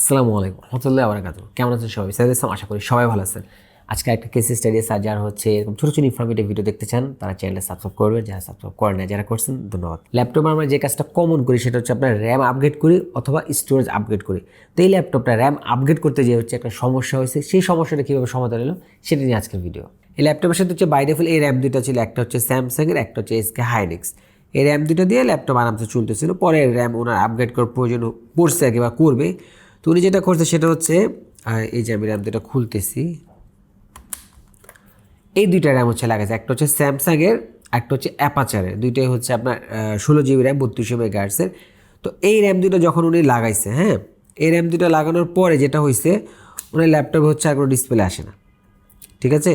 আসসালামু আলাইকুম রহমতুল্লাহ আবরাকাত কেমন আছেন সবাই? সাইদ ইসলাম, আশা করি সবাই ভালো আছেন। আজকে একটা কেস স্টাডি আর যারা হচ্ছে এরকম ছোটো ছোটো ইনফরমেটিভ ভিডিও দেখতে চান, তারা চ্যানেলটা সাবস্ক্রাইব করবেন। যারা সাবস্ক্রাইব করেন না যারা করছেন, ধন্যবাদ। ল্যাপটপে আমরা যে কাজটা কমন করি, সেটা হচ্ছে আপনার র্যাম আপগ্রেড করি অথবা স্টোরেজ আপগ্রেড করি। তো এই ল্যাপটপটা র্যাম আপগ্রেড করতে যে হচ্ছে একটা সমস্যা হয়েছে। সেই সমস্যাটা কীভাবে সমাধান হলো, সেটা নিয়ে আজকের ভিডিও এই ল্যাপটপের সাথে হচ্ছে বাই ডিফল্ট এই র্যাম দুটো ছিল, একটা হচ্ছে স্যামসাংয়ের একটা হচ্ছে এসকে হাইনিক্স এই র্যাম দুটো দিয়ে ল্যাপটপ আরামসে চলতেছিল। পরে র্যাম ওনার আপগ্রেড করার প্রয়োজন পড়ছে আর কি বা করবে। তো উনি যেটা করছে সেটা হচ্ছে এই যে আমি র্যাম দুটো খুলতেছি। এই দুইটা র্যাম হচ্ছে লাগাইছে, একটা হচ্ছে স্যামসাংয়ের, একটা হচ্ছে অ্যাপাচারের। দুইটাই হচ্ছে আপনার ষোলো জিবি র্যাম, বত্রিশশো মেগাহার্সের তো এই র্যাম দুটো যখন উনি লাগাইছে হ্যাঁ এই র্যাম দুটো লাগানোর পরে যেটা হয়েছে উনি ল্যাপটপে হচ্ছে আর কোনো ডিসপ্লে আসে না। ঠিক আছে?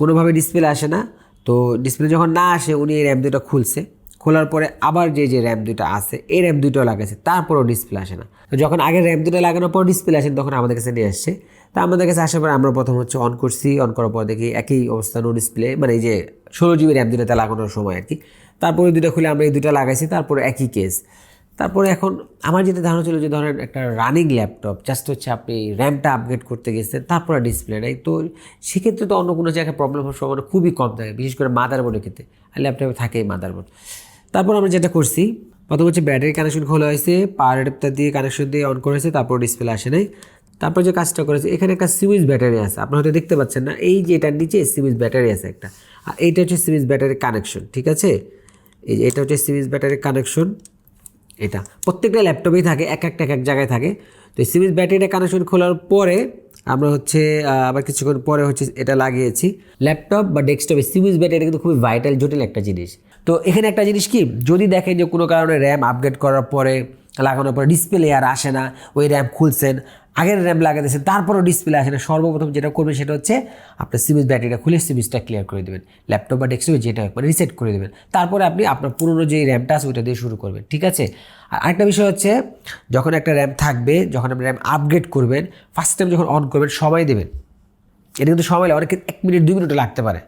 কোনোভাবে ডিসপ্লে আসে না। তো ডিসপ্লে যখন না আসে, উনি এই র্যাম দুটো খুলছে। খোলার পরে আবার যে যে র্যাম দুটো আছে, এই র্যাম দুটো লাগাইছে, তারপরেও ডিসপ্লে আসে না। তো যখন আগে র্যাম দুটো লাগানোর পর ডিসপ্লে আসে, তখন আমাদের কাছে নিয়ে আসছে। তা আমাদের কাছে আসার পরে আমরা প্রথম হচ্ছে অন করছি অন করার পর দেখি একই অবস্থা নো ডিসপ্লে মানে এই যে ষোলো জিবি র্যাম দুটোতে লাগানোর সময় আর কি। তারপরে দুটো খুলে আমরা এই দুটো লাগাইছি, তারপরে একই কেস তারপরে এখন আমার যেটা ধারণা ছিল যে ধরেন একটা রানিং ল্যাপটপ জাস্ট হচ্ছে আপনি র্যামটা আপগ্রেড করতে গেছেন, তারপরে ডিসপ্লে নাই। তো সেক্ষেত্রে তো অন্য কোনো জায়গায় প্রবলেম হওয়ার সম্ভাবনা খুবই কম থাকে, বিশেষ করে মাদারবোর্ডের ক্ষেত্রে। আর ল্যাপটপে থাকেই মাদারবোর্ড তারপর আমরা যেটা করছি, প্রথম হচ্ছে ব্যাটারি কানেকশন খোলা হয়েছে পাওয়ার অ্যাডাপ্টার দিয়ে কানেকশন দিয়ে অন করেছে তারপর ডিসপ্লে আসে নাই। তারপর যে কাজটা করেছে এখানে একটা সিমিজ ব্যাটারি আছে, আপনারা হয়তো দেখতে পাচ্ছেন না, এই যে এটার নিচে সিমিজ ব্যাটারি আছে একটা। আর এইটা হচ্ছে সিমিজ ব্যাটারি কানেকশন ঠিক আছে? এই যে এটা হচ্ছে সিমিজ ব্যাটারি কানেকশন এটা। প্রত্যেকটা ল্যাপটপেই থাকে, এক একটা, এক এক জায়গায় থাকে। তো এই সিমিজ ব্যাটারিটা কানেকশন খোলার পরে আমরা হচ্ছে আবার কিছুক্ষণ পরে হচ্ছে এটা লাগিয়েছি। ল্যাপটপ বা ডেস্কটপে সিমিজ ব্যাটারি কিন্তু খুবই ভাইটাল জটিল একটা জিনিস। তো এখানে একটা জিনিস কি? যদি দেখেন যে কোনো কারণে র্যাম আপগ্রেড করার পরে, লাগানোর পরে ডিসপ্লে আর আসে না, ওই র্যাম খুলছেন, আগের র্যাম লাগাতেছেন তারপরও ডিসপ্লে আসে না। সর্বপ্রথম যেটা করবেন সেটা হচ্ছে আপনার সিমিজ ব্যাটারিটা খুলে সিমিজটা ক্লিয়ার করে দেবেন। ল্যাপটপ বা ডেস্কটপে যেটা হোক মানে রিসেট করে দেবেন। তারপরে আপনি আপনার পুরনো যে র্যামটা আছে, ওইটা দিয়ে শুরু করবেন, ঠিক আছে? আর আরেকটা বিষয় হচ্ছে, যখন একটা র্যাম থাকবে, যখন আপনি র্যাম আপগ্রেড করবেন ফার্স্ট টাইম যখন অন করবেন সময় দেবেন। এটা কিন্তু সময় লাগে অনেকে এক মিনিট দুই মিনিটও লাগতে পারে।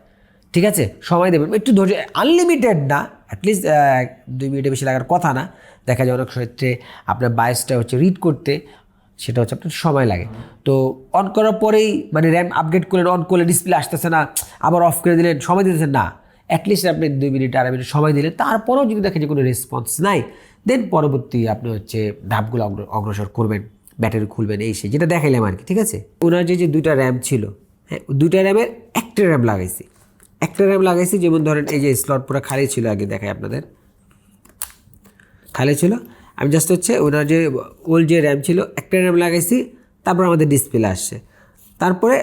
ঠিক আছে? সময় দেবেন একটু ধৈর্য আনলিমিটেড না অ্যাটলিস্ট দুই মিনিটের বেশি লাগার কথা না। দেখা যায় অনেক ক্ষেত্রে আপনার বায়োসটা হচ্ছে রিড করতে, সেটা হচ্ছে আপনার সময় লাগে। তো অন করার পরেই মানে র্যাম আপগ্রেড করলেন অন করলে ডিসপ্লে আসতেছে না, আবার অফ করে দিলেন, সময় দিতেছেন না। অ্যাটলিস্ট আপনি দুই মিনিট আড়াই মিনিট সময় দিলেন। তারপরেও যদি দেখেন যে কোনো রেসপন্স নাই দেন পরবর্তী আপনি হচ্ছে ধাপগুলো অগ্র- অগ্রসর করবেন ব্যাটারি খুলবেন, এই সে যেটা দেখাইলাম আর কি, ঠিক আছে? ওনার যে যে দুইটা র্যাম ছিল হ্যাঁ দুইটা র্যামের একটা র্যাম লাগাইছি। একটা র্যাম লাগাইছি, যেমন ধরেন এই যে স্লট পুরো খালি ছিল আগে, দেখাই আপনাদের। খালি ছিল। আমি জাস্ট হচ্ছে ওনার যে ওল্ড যে র্যাম ছিল, একটা র্যাম লাগাইছি, তারপর আমাদের ডিসপ্লে আসছে। তারপরে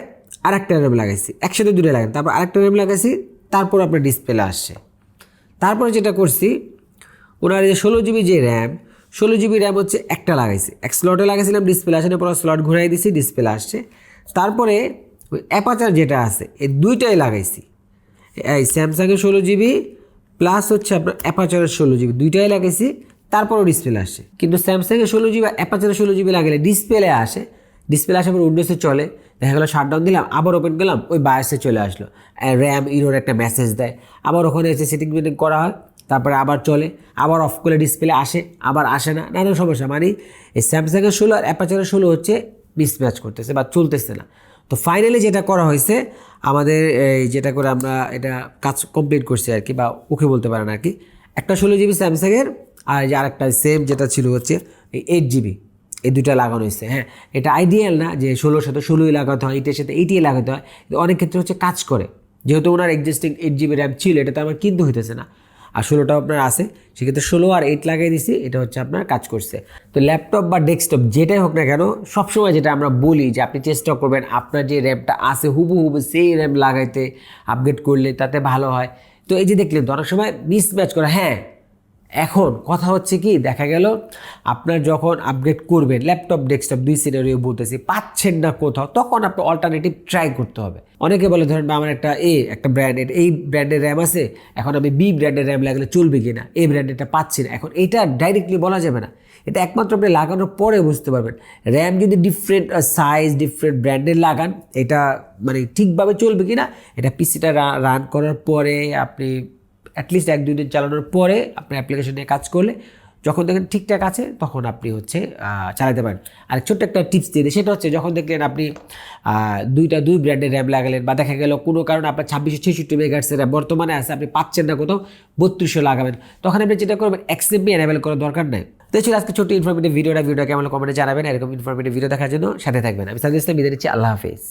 আরেকটা র্যাম লাগাইছি, একসাথে দুটো লাগাই তারপর আরেকটা র্যাম লাগাইছি, তারপর আপনার ডিসপ্লে আসছে। তারপরে যেটা করছি, ওনার যে ষোলো জিবি যে র্যাম ষোলো জিবি র্যাম হচ্ছে একটা লাগাইছি। এক স্লটে লাগাইছিলাম ডিসপ্লে আসে না পরে স্লট ঘুরাই দিছি ডিসপ্লে আসছে। তারপরে ওই অ্যাপাচার যেটা আছে, এই দুইটাই লাগাইছি। এই স্যামসাংয়ের ষোলো জিবি প্লাস হচ্ছে আপনার অ্যাপাচারের ষোলো জিবি। দুইটাই লাগাইছি তারপরও ডিসপ্লে আসে। কিন্তু স্যামসাংয়ের ষোলো জিবি অ্যাপাচারের ষোলো জিবি লাগালে ডিসপ্লে আসে। ডিসপ্লে আসার পর উইন্ডোজে চলে। দেখা গেলো শাটডাউন দিলাম, আবার ওপেন করলাম, ওই বায়াসে চলে আসলো। র্যাম ইরোর একটা মেসেজ দেয়। আবার ওখানে এসে সেটিং মেটিং করা হয়, তারপরে আবার চলে, আবার অফ করে ডিসপ্লে আসে, আবার আসে না, নানান সমস্যা। মানে এই স্যামসাংয়ের ষোলো আর অ্যাপাচারের ষোলো হচ্ছে মিসম্যাচ করতেছে বা চলতেছে না। তো ফাইনালি যেটা করা হয়েছে, আমাদের এই যেটা করে আমরা এটা কাজ কমপ্লিট করছি আর কি, বা ওকে বলতে পারেন আর কি। একটা ষোলো জিবি স্যামসাংয়ের আর যে আরেকটা সেম যেটা ছিল হচ্ছে এই এইট জিবি এই দুটা লাগানো হয়েছে হ্যাঁ। এটা আইডিয়াল না যে ষোলোর সাথে ষোলোই লাগাতে হয় এইটের সাথে এইটিয়ে লাগাতে হয়। অনেক ক্ষেত্রে হচ্ছে কাজ করে। যেহেতু ওনার এক্সিস্টিং এইট জিবি র্যাম ছিল, এটা তো আমার কিনতে হইতেছে না। আর ষোলোটাও আপনার আছে, সেক্ষেত্রে ষোলো আর এইট লাগিয়ে দিছি, এটা হচ্ছে আপনার কাজ করছে। তো ল্যাপটপ বা ডেস্কটপ যেটাই হোক না কেন, সবসময় যেটা আমরা বলি যে আপনি চেষ্টা করবেন আপনার যে র্যামটা আছে হুবু হুবু সেই র্যাম লাগাইতে আপগ্রেড করলে তাতে ভালো হয়। তো এই যে দেখলেন তো অনেক সময় মিসম্যাচ করে হ্যাঁ এখন কথা হচ্ছে কি, দেখা গেল আপনার যখন আপগ্রেড করবেন ল্যাপটপ ডেস্কটপ দুই সিনারিও বলতেছি, পাচ্ছেন না কোথাও, তখন আপনি অল্টারনেটিভ ট্রাই করতে হবে। অনেকে বলে ধরেন আমার একটা এ, একটা ব্র্যান্ডের এই ব্র্যান্ডের র্যাম আছে, এখন আমি বি ব্র্যান্ডের র্যাম লাগলে চলবে কি না এই ব্র্যান্ডেরটা পাচ্ছি না। এখন এটা ডাইরেক্টলি বলা যাবে না। এটা একমাত্র আপনি লাগানোর পরে বুঝতে পারবেন। র্যাম যদি ডিফারেন্ট সাইজ ডিফারেন্ট ব্র্যান্ডের লাগান, এটা মানে ঠিকভাবে চলবে কি না এটা পিসিটা রান করার পরে আপনি অ্যাটলিস্ট এক, দুই দিন চালানোর পরে আপনি অ্যাপ্লিকেশন নিয়ে কাজ করলে যখন দেখেন ঠিকঠাক আছে, তখন আপনি হচ্ছে চালাতে পারেন। আর ছোট্ট একটা টিপস দিয়ে দিই, সেটা হচ্ছে যখন দেখলেন আপনি দুইটা, দুই ব্র্যান্ডের র্যাম লাগালেন বা দেখা গেল কোনো কারণে আপনার ছাব্বিশশো, ছেষট্টি মেগাহার্সের র্যাম বর্তমানে আছে, আপনি পাচ্ছেন না কোথাও, বত্রিশশো লাগাবেন। তখন আপনি যেটা করবেন এক্সএমবি এনাবেল করার দরকার নেই। তো ছিল আজকে ছোট্ট ইনফরমেটিভ ভিডিওটা ভিডিও কেমন কমেন্টে জানাবেন। এরকম ইনফরমেটিভ ভিডিও দেখার জন্য সাথে থাকবেন। আমি সাজেস্ট বিদায় নিচ্ছি, আল্লাহ হাফিজ।